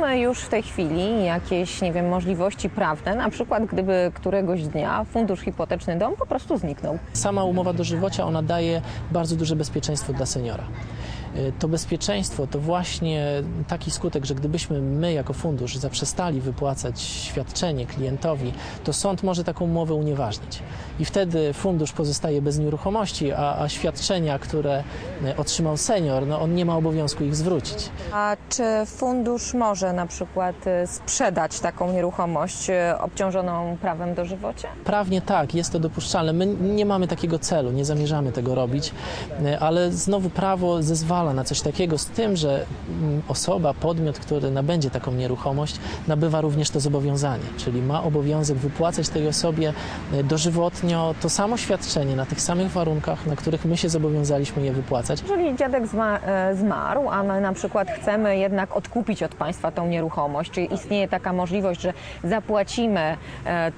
mamy już w tej chwili jakieś, nie wiem, możliwości prawne, na przykład gdyby któregoś dnia fundusz hipoteczny dom po prostu zniknął. Sama umowa dożywocia, ona daje bardzo duże bezpieczeństwo dla seniora. Y, To bezpieczeństwo to właśnie taki skutek, że gdybyśmy my jako fundusz zaprzestali wypłacać świadczenie klientowi, to sąd może taką umowę unieważnić. I wtedy fundusz pozostaje bez nieruchomości, a, a świadczenia, które y, otrzymał senior, no on nie ma obowiązku ich zwrócić. A czy fundusz może na przykład y, sprzedać taką nieruchomość obciążoną prawem dożywocia? Prawnie tak, jest to dopuszczalne. My nie mamy takiego celu, nie zamierzamy tego robić, e, ale znowu prawo zezwala na coś takiego z tym, że mm, osoba, podmiot, który nabędzie taką nieruchomość, nabywa również to zobowiązanie, czyli ma obowiązek wypłacać tej osobie e, dożywotnio to samo świadczenie na tych samych warunkach, na których my się zobowiązaliśmy je wypłacać. Jeżeli dziadek e, zmarł, a my na przykład chcemy jednak odkupić od państwa tą nieruchomość, czy istnieje taka możliwość, że zapłacimy e,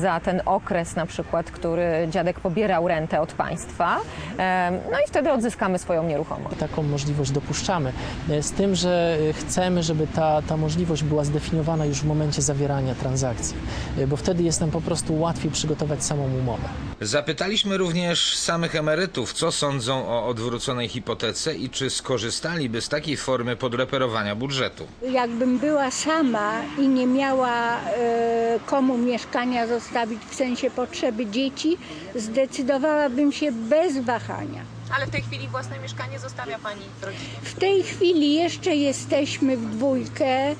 za ten okres na przykład, który dziadek pobierał rentę od państwa, no i wtedy odzyskamy swoją nieruchomość. taką możliwość dopuszczamy. E, Z tym, że e, chcemy, żeby ta, ta możliwość była zdefiniowana już w momencie zawierania transakcji, e, bo wtedy jest nam po prostu łatwiej przygotować samą umowę. Zapytaliśmy również samych emerytów, co sądzą o odwróconej hipotece i czy skorzystaliby z takiej formy podreperowania budżetu. Jakbym była sama i nie miała e, komu mieszkania zostawić w sensie potrzeby dzieci, zdecydowałabym się bez wahania. Ale w tej chwili własne mieszkanie zostawia Pani rodzinie. W tej chwili jeszcze jesteśmy w dwójkę e,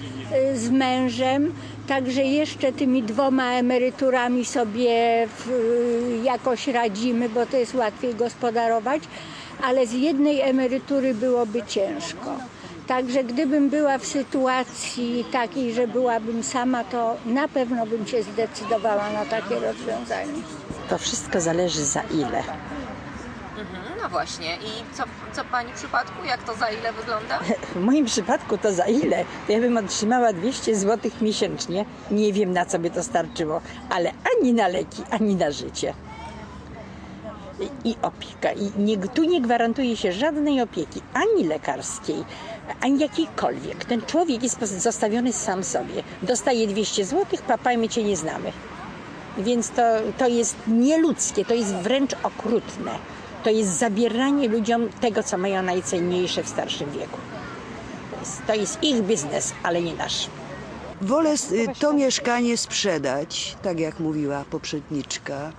z mężem, także jeszcze tymi dwoma emeryturami sobie w, jakoś radzimy, bo to jest łatwiej gospodarować, ale z jednej emerytury byłoby ciężko. Także gdybym była w sytuacji takiej, że byłabym sama, to na pewno bym się zdecydowała na takie rozwiązanie. To wszystko zależy za ile. No właśnie. I co, co w Pani przypadku? Jak to za ile wygląda? W moim przypadku to za ile? To ja bym otrzymała 200 zł miesięcznie. Nie wiem na co by to starczyło, ale ani na leki, ani na życie. I, i opieka. I nie, tu nie gwarantuje się żadnej opieki, ani lekarskiej, ani jakiejkolwiek. Ten człowiek jest zostawiony sam sobie. Dostaje 200 zł, papa my cię nie znamy. Więc to, to jest nieludzkie, to jest wręcz okrutne. To jest zabieranie ludziom tego, co mają najcenniejsze w starszym wieku. To jest, ich biznes, ale nie nasz. Wolę y, to mieszkanie sprzedać, tak jak mówiła poprzedniczka,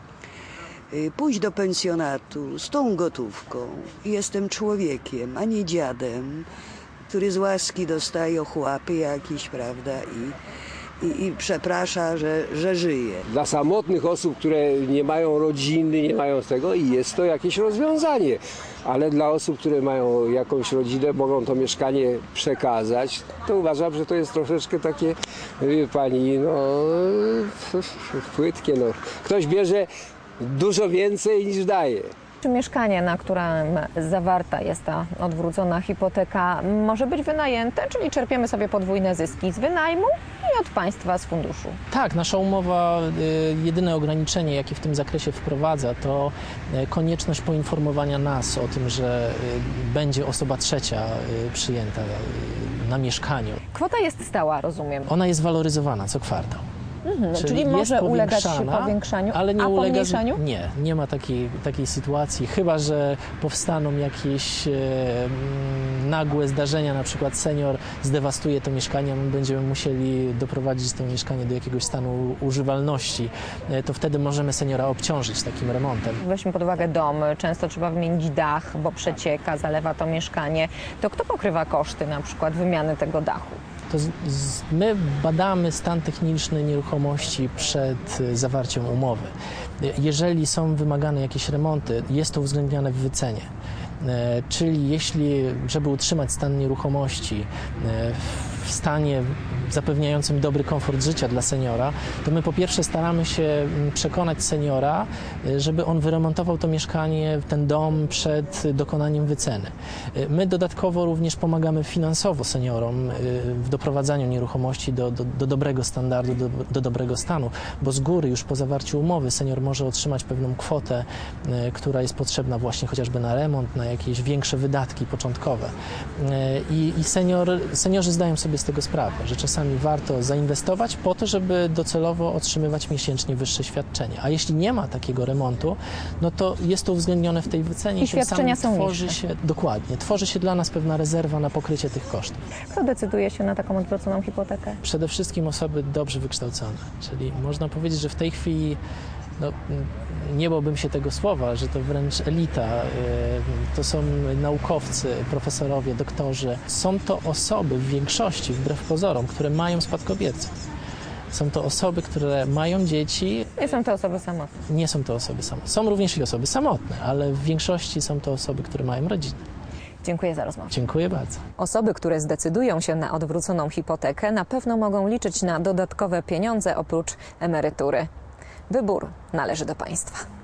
y, pójść do pensjonatu z tą gotówką. Jestem człowiekiem, a nie dziadem, który z łaski dostaje ochłapy jakiś, prawda, i, i, i przeprasza, że, że żyje. Dla samotnych osób, które nie mają rodziny, nie mają tego, i jest to jakieś rozwiązanie. Ale dla osób, które mają jakąś rodzinę, mogą to mieszkanie przekazać, to uważam, że to jest troszeczkę takie, wie pani, no płytkie. No. Ktoś bierze dużo więcej niż daje. Czy mieszkanie, na którym zawarta jest ta odwrócona hipoteka, może być wynajęte, czyli czerpiemy sobie podwójne zyski z wynajmu i od państwa z funduszu? Tak, nasza umowa, y, jedyne ograniczenie, jakie w tym zakresie wprowadza, to y, konieczność poinformowania nas o tym, że y, będzie osoba trzecia przyjęta na mieszkaniu. Kwota jest stała, rozumiem. Ona jest waloryzowana co kwartał. Mhm, czyli jest może ulegać się powiększaniu, ale nie a ulega pomniejszaniu? Nie, nie ma takiej, takiej sytuacji, chyba że powstaną jakieś e, mm, nagłe zdarzenia, na przykład senior zdewastuje to mieszkanie, my będziemy musieli doprowadzić to mieszkanie do jakiegoś stanu używalności, e, to wtedy możemy seniora obciążyć takim remontem. Weźmy pod uwagę dom, często trzeba wymienić dach, bo przecieka, zalewa to mieszkanie. To kto pokrywa koszty na przykład wymiany tego dachu? To z, z, my badamy stan techniczny nieruchomości przed y, zawarciem umowy. Y, Jeżeli są wymagane jakieś remonty, jest to uwzględniane w wycenie. E, Czyli jeśli, żeby utrzymać stan nieruchomości e, w stanie zapewniającym dobry komfort życia dla seniora, to my po pierwsze staramy się mm, przekonać seniora, e, żeby on wyremontował to mieszkanie, ten dom przed dokonaniem wyceny. E, My dodatkowo również pomagamy finansowo seniorom e, w doprowadzaniu nieruchomości do, do, do dobrego standardu, do, do dobrego stanu, bo z góry już po zawarciu umowy senior może otrzymać pewną kwotę, która jest potrzebna właśnie chociażby na remont, na jakieś większe wydatki początkowe. I, i senior, seniorzy zdają sobie sobie z tego sprawę, że czasami warto zainwestować po to, żeby docelowo otrzymywać miesięcznie wyższe świadczenie. A jeśli nie ma takiego remontu, no to jest to uwzględnione w tej wycenie I świadczenia są tworzy niższe. się dokładnie, tworzy się dla nas pewna rezerwa na pokrycie tych kosztów. Kto decyduje się na taką odwróconą hipotekę? Przede wszystkim osoby dobrze wykształcone, czyli można powiedzieć, że w tej chwili no, nie bałbym się tego słowa, że to wręcz elita. e, To są naukowcy, profesorowie, doktorzy. Są to osoby w większości, wbrew pozorom, które mają spadkobierców. Są to osoby, które mają dzieci, Nie są to osoby samotne. nie są to osoby samotne. Są również i osoby samotne, ale w większości są to osoby, które mają rodziny. Dziękuję za rozmowę. Dziękuję bardzo. Osoby, które zdecydują się na odwróconą hipotekę, na pewno mogą liczyć na dodatkowe pieniądze oprócz emerytury. Wybór należy do państwa.